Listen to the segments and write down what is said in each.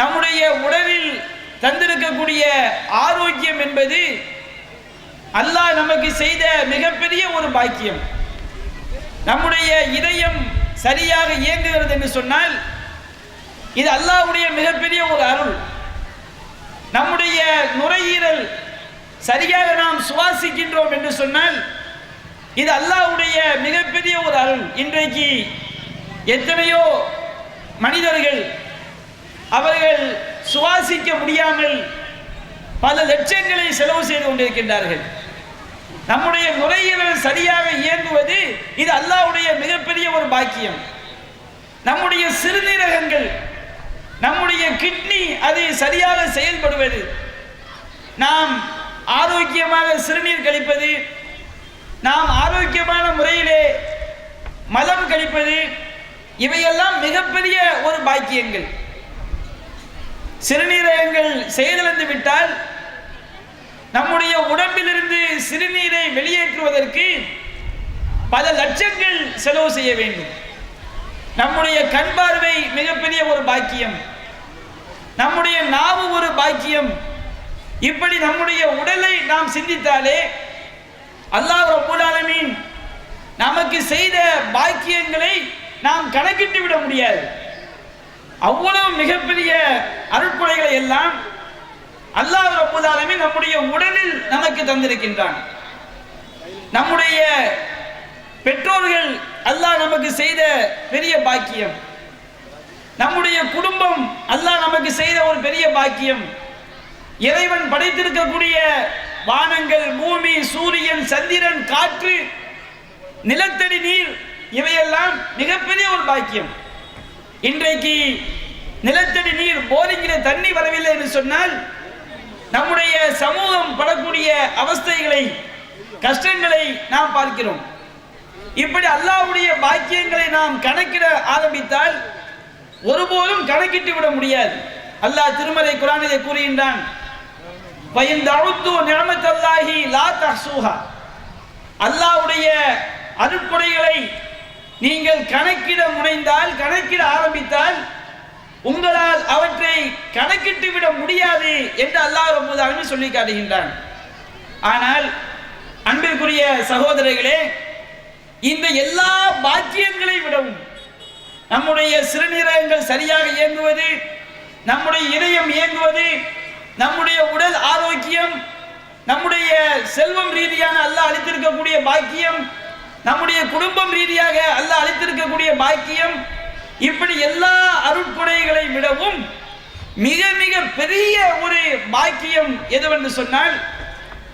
நம்முடைய உடலில் தந்திருக்கக்கூடிய ஆரோக்கியம் என்பது அல்லாஹ் நமக்கு செய்த மிகப்பெரிய ஒரு பாக்கியம். நம்முடைய இதயம் சரியாக இயங்குகிறது என்று சொன்னால் இது அல்லாஹ்வுடைய மிகப்பெரிய ஒரு அருள். நம்முடைய நுரையீரல் சரியாக நாம் சுவாசிக்கின்றோம் என்று சொன்னால் இது அல்லாஹ்வுடைய மிகப்பெரிய ஒரு அருள். இன்றைக்கு எத்தனையோ மனிதர்கள் அவர்கள் சுவாசிக்க முடியாமல் பல லட்சங்களை செலவு செய்து கொண்டிருக்கின்றார்கள். நம்முடைய நுரையீரல் சரியாக இயங்குவது இது அல்லாவுடைய மிகப்பெரிய ஒரு பாக்கியம். நம்முடைய சிறுநீரகங்கள் நம்முடைய கிட்னி அது சரியாக செயல்படுவது நாம் ஆரோக்கியமாக சிறுநீர் கழிப்பது நாம் ஆரோக்கியமான முறையிலே மலம் கழிப்பது இவையெல்லாம் மிகப்பெரிய ஒரு பாக்கியங்கள். சிறுநீரகங்கள் செயலிழந்து விட்டால் நம்முடைய உடம்பிலிருந்து சிறுநீரை வெளியேற்றுவதற்கு பல லட்சங்கள் செலவு செய்ய வேண்டும். நம்முடைய கண் பார்வை மிகப்பெரிய ஒரு பாக்கியம். நம்முடைய நாவு ஒரு பாக்கியம். இப்படி நம்முடைய உடலை நாம் சிந்தித்தாலே அல்லாஹ் ரப்பல் நமக்கு செய்த பாக்கியங்களை நாம் கணக்கிட்டு விட முடியாது. அவ்வளவு மிகப்பெரிய அருட்கொலைகளை எல்லாம் அல்லாஹ் ரப்பல் நம்முடைய உடலில் நமக்கு தந்திருக்கின்றான். நம்முடைய பெற்றோர்கள் அல்லாஹ் நமக்கு செய்த பெரிய பாக்கியம். நம்முடைய குடும்பம் அல்லாஹ் நமக்கு செய்த ஒரு பெரிய பாக்கியம். இறைவன் படைத்திருக்கக்கூடிய வானங்கள் பூமி சூரியன் சந்திரன் காற்று நிலத்தடி நீர் இவையெல்லாம் மிகப்பெரிய ஒரு பாக்கியம். இன்றைக்கு நிலத்தடி நீர் போரிங்கில் தண்ணி வரவில்லை என்று சொன்னால் நம்முடைய சமூகம் படக்கூடிய அவஸ்தைகளை கஷ்டங்களை நாம் பார்க்கிறோம். இப்படி அல்லாஹ்வுடைய பாக்கியங்களை நாம் கணக்கிட ஆரம்பித்தால் ஒருபோதும் கணக்கிட்டு விட முடியாது. அல்லாஹ் திருமலை குரானிலே கூறுகின்றான் அல்லாவுடைய நிலமத்தல்லாஹி லா அல்லாஹ்வுடைய அருட்கொடைகளை நீங்கள் கணக்கிட முனைந்தால் கணக்கிட ஆரம்பித்தால் உங்களால் அவற்றை கணக்கிட்டு விட முடியாது என்று அல்லாஹ் ரப்பல் சொல்லி காட்டுகின்றான். ஆனால் அன்பிற்குரிய சகோதரர்களே இந்த எல்லா பாக்கியங்களை விடவும் நம்முடைய சிறுநீரகங்கள் சரியாக இயங்குவது நம்முடைய இதயம் இயங்குவது நம்முடைய உடல் ஆரோக்கியம் நம்முடைய செல்வம் ரீதியான அல்லாஹ் அளித்திருக்கக்கூடிய பாக்கியம் நம்முடைய குடும்பம் ரீதியாக அல்லாஹ் அளித்திருக்கக்கூடிய பாக்கியம் இப்படி எல்லா அருட்கொடைகளை விடவும் மிக மிக பெரிய ஒரு பாக்கியம் எதுவென்று சொன்னால்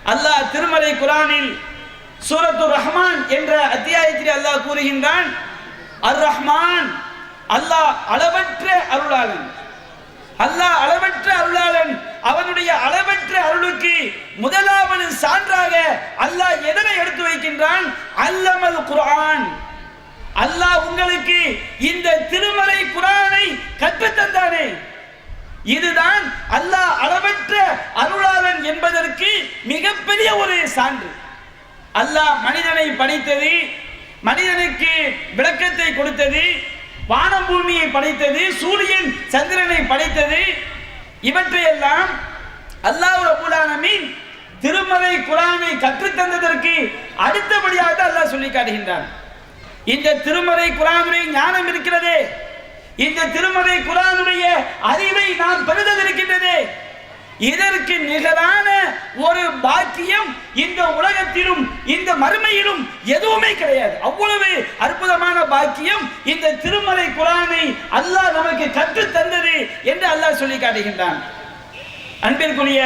அல்லாஹ் திருமலை குரானில் சூரத்து ரஹ்மான் என்ற அத்தியாயத்தில் அல்லாஹ் கூறுகின்றான் அர் ரஹ்மான் அல்லாஹ் அளவற்ற அருளாளன் அல்லாஹ் அளவற்ற அருளாளன் அவனுடைய அளவற்ற அருளுக்கு முதலாவது சான்றாக அல்லாஹ் எதனை எடுத்து வைக்கின்றான் அல்லமல் குர்ஆன் அல்லாஹ் உங்களுக்கு இந்த திருமலை குரானை கற்றுத்தந்தானே இதுதான் அல்லாஹ் அளவற்ற அருளாளன் என்பதற்கு மிகப்பெரிய ஒரு சான்று. அல்லாஹ் மனிதனை படைத்தது மனிதனுக்கு விளக்கத்தை கொடுத்தது வானம் பூமியை படைத்தது சூரியன் சந்திரனை படைத்தது. இவற்றையெல்லாம் அல்லாஹ் ரப்பல் திருமலை குரானை கற்றுத்தந்ததற்கு அடுத்தபடியாக அல்லாஹ் சொல்லி காட்டுகின்றான். இந்த திருமலை குரானுடைய ஞானம் இருக்கிறது. இந்த திருமலை குரானுடைய அறிவை நாம் பெறுதல் இதற்கு நிகரான ஒரு பாக்கியம் இந்த உலகத்திலும் இந்த மறுமையிலும் எதுவுமே கிடையாது. அவ்வளவு அற்புதமான பாக்கியம் இந்த திருமலை குரானை அல்லாஹ் நமக்கு கற்று தந்தது என்று அல்லாஹ் சொல்லி காட்டுகின்றான். அன்பிற்குரிய